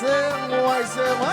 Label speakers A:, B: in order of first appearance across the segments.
A: ซึ่งมวยซึ่งม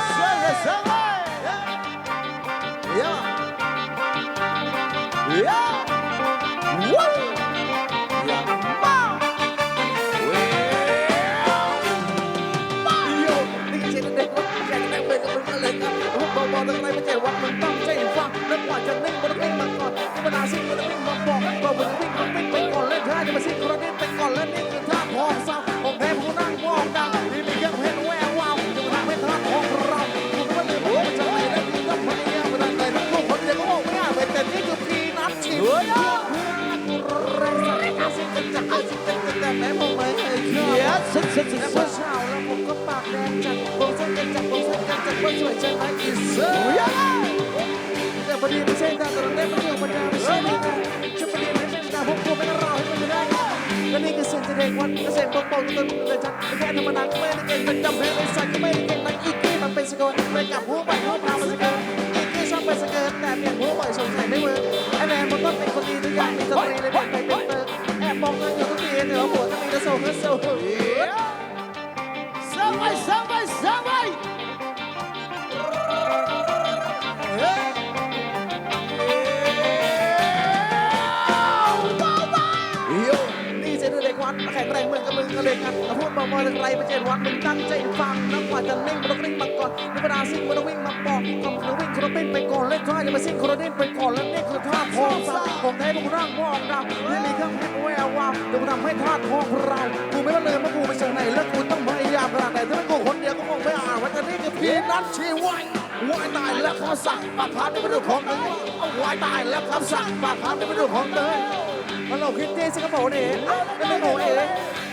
A: ชื่อสุ
B: ดสุดสุด
A: แล้ว
B: สุ
A: เมื่อ
B: ด
A: เช้าแล้วผมก็ปากแดงจัดโบกเส้นกันจัดโบกเส้นกันจัดว่าสวยใจไหมอีเซอร์แต่พอดีไม่ใช่ดาวแต่เราเล่นมันเรื่องมันดาไม่ใช่นี่นะจะพอดีไม่เป็นดาวพวกกูไม่รอให้มันไม่ได้และนี่คือเสียงแสดงวันเกษตรปกป้องต้นเลยจัดไม่แค่ธรรมดาก็ไม่ได้เก่งเป็นจำเพลงเลยสักก็ไม่ได้เก่งนักอีกที่มันเป็นสกอตเลยกับผู้ใหม่ผู้พามันสกอตอีกที่ชอบไปสเกิร์ตแต่เปลี่ยนผู้ใหม่สงสัยในมือไอแมนมันต้องเป็นคนดีทุกอย่างมีสตรีเลยเปลี่ยนไปเป็นเติร์แอบมองกันอยู่ทุกทีเหนือหัวก็มีแต่โซ่ก็โซ่า
B: ยสบาย
A: โยนี่เจนเด็กวัดแข็งแรงเหมือนกับมึงก็เลยกันพูดบอกว่าอะไรไปเจนวัดมึงตั้งใจฟังนักกว่าจะนิ่งมันต้องนิ่งมาก่อนในบรรดาซิ่งมันต้องวิ่งมาบอกคำคือวิ่ง ก่อนเล่นท่าจะมาซิ่งคนละดิ้นไปก่อนแล้วนี่คือท่าทองสาวของแท้พวกร่างมองดำนี่มีเครื่องเพชรแวววาวเดี๋ยวกูทำให้ท่าทองเรากูไม่ต้องเลยมากูไปเชิงไหนแล้วกูต้องพยายามขนาดไหนถ้าเป็นกูคนเดียวก็คงไม่อ่านว่าจะนี่คือพีนัทชีวายวายตายแล้วคำสั่งปากพาไม่เป็นเรื่องของเลยวายตายแล้วคำสั่งปากพาไม่เป็นเรื่องของเลยมันเราคิดเต้สิงคโปร์เอเอเชื่อบอกเชื่อไม่โอ้โหเองไม่ดีนะนะนะแต่ตัวน้องติดใจไม่ได้เอไ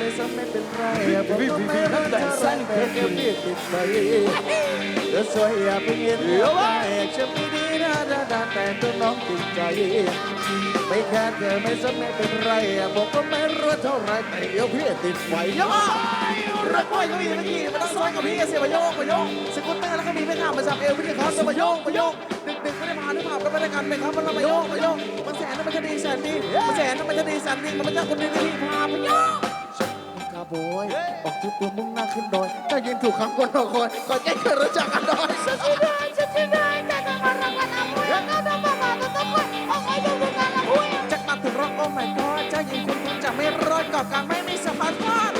A: ม่ซ้ำไม่เป็นไรผมก็ไม่รักเธอสั้นแต่แค่พี่ติดใจเธอสวยอย่าเป็นยังไงจะไม่ดีนะนะนะ แต่ตัวน้องติดใจ ไม่แค่เธอไม่สนไม่เป็นไรผมก็ไม่รู้เท่าไรแต่เดี๋ยวพี่ติดไฟเยอรักไว้ก็มีเมื่อกี้มันต้องซ้อนกับพี่เสียมาโยกมาโยกสกูตเตอร์แล้วก็มีไม่ข้ามมาจับเอวพี่เขาจะมาโยกมาโยกดึกดึกไม่ได้มาหรือเปล่าก็ไม่ได้กันเลยครับมันมาโยกมาโยกมันแสนมันจะดีแสนดีมันแสนมันจะดีแสนดีมันไม่ใช่คนดีที่พาไปโยกคาบอยออกทุกตัวมุ่งหน้าขึ้นดอยถ้ายืนถูกคำคนรอคอยก่อนแก้เคยรู้จักกันดอยฉันจาก กังไม่มีสะพานพลาด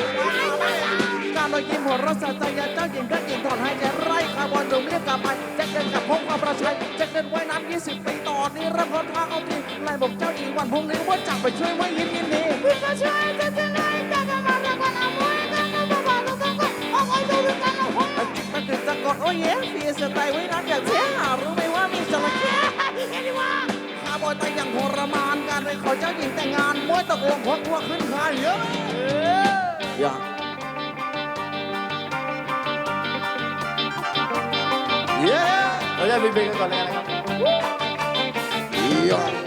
A: การลอยยิ้มหัวเราะสะใจยัเจ้าหญิงก็หญิงถอนหายใจไร้คาร์บอนุ่มเรียกกลับไปแจ็คเดินกับพงความประชัยแจ็คเดินว่ายน้ำ20 ปีต่อนี้รับมพอทางเอาทีลายบอกเจ้าหญิงวันพุงนี้ว่าจับไปช่วยไว้ยินยินมดีคุณก็ช่วยจะ
C: จะไล่จะจะมาจะ
A: กั
C: นเอาไว้กันเอาบ้าลูกกันก็เอาไว้
A: ดู
C: กันเอา
A: มันติดตะกอนโอ้ยเฟียสไตล์ไว้นั้นอย่าเสียหารู้ไหม คาร์บอนตายอย่างทรมานการไปขอเจ้าหญิงแต่งงานมวยตกลงพดวัวขึ้นคานเยอะอย่า
B: เย้เราจะไปเบรกันก่อนเลยนะครับ
A: ย่า